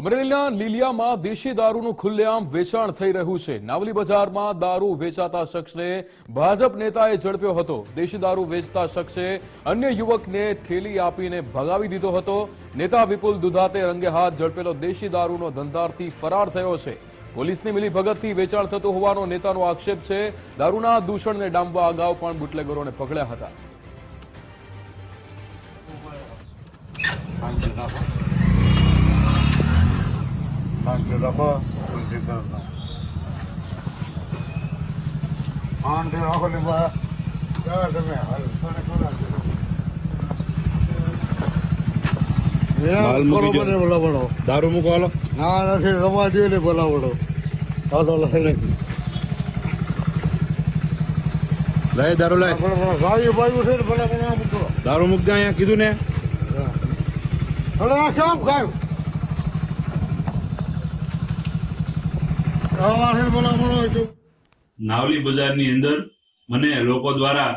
અમરેલીના લીલિયામાં દેશી દારૂનું ખુલ્લેઆમ વેચાણ થઈ રહ્યું છે. નાવલી બજારમાં દારૂ વેચાતા શખ્સને ભાજપ નેતાએ ઝડપ્યો હતો. દેશી દારૂ વેચતા શખ્સે અન્ય યુવકને થેલી આપીને ભગાવી દીધો હતો. નેતા વિપુલ દુધાતે રંગે હાથ ઝડપેલો દેશી દારૂનો ધંધારથી ફરાર થયો છે. પોલીસની મિલીભગતથી વેચાણ થતું હોવાનો નેતાનો આક્ષેપ છે. દારૂના દૂષણને ડામવા અગાઉ પણ બુટલેગરોને પકડ્યા હતા. દો. મને બોલાવડો દારૂ મૂકો હાલો ના નથી રમવા દે ને બોલાવડો હાલો લઈને લઈ દારૂ લઈ. ગાડી બાજુ છે ને ભલે દારૂ મૂકજે અહીંયા કીધું ને. અરે આ કેમ ખાયું આવા છે ને બોલાવડો હોય તો નાવલી બજારની અંદર મને લોકો દ્વારા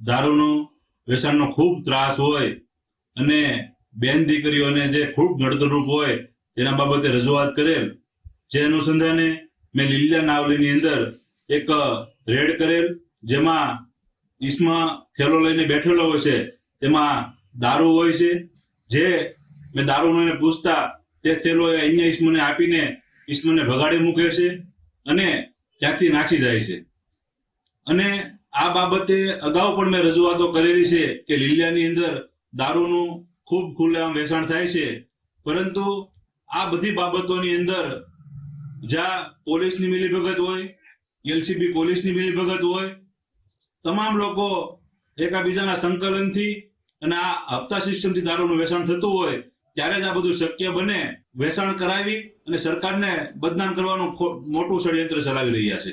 દારૂનો વેચાણનો ખૂબ ત્રાસ હોય અને બેન દીકરીઓને જે ખૂબ નડતરૂપ હોય તેના બાબતે રજૂઆત કરેલ, જે અનુસંધાને મેં લીલા નાવલીની અંદર એક રેડ કરેલ, જેમાં ઈસમાં થેલો લઈને બેઠેલો હોય છે, તેમાં દારૂ હોય છે, જે મેં દારૂનો પૂછતા તે થેલો અન્ય ઈસમને આપીને ઈસમને ભગાડી મૂકે છે અને ત્યાંથી નાસી જાય છે. અને આ બાબતે અગાઉ પણ મેં રજૂઆતો કરેલી છે કે લીલિયાની અંદર દારૂનું ખૂબ ખુલ્લેઆમ વેચાણ થાય છે. પરંતુ આ બધી બાબતોની અંદર જ્યાં પોલીસની મિલીભગત હોય, એલસીબી પોલીસની મિલીભગત હોય, તમામ લોકો એકાબીજાના સંકલનથી અને આ હપ્તા સિસ્ટમથી દારૂનું વેચાણ થતું હોય ત્યારે જ આ બધું શક્ય બને, વેચાણ કરાવી અને સરકારને બદનામ કરવાનું મોટું ષડયંત્ર ચલાવી રહ્યા છે.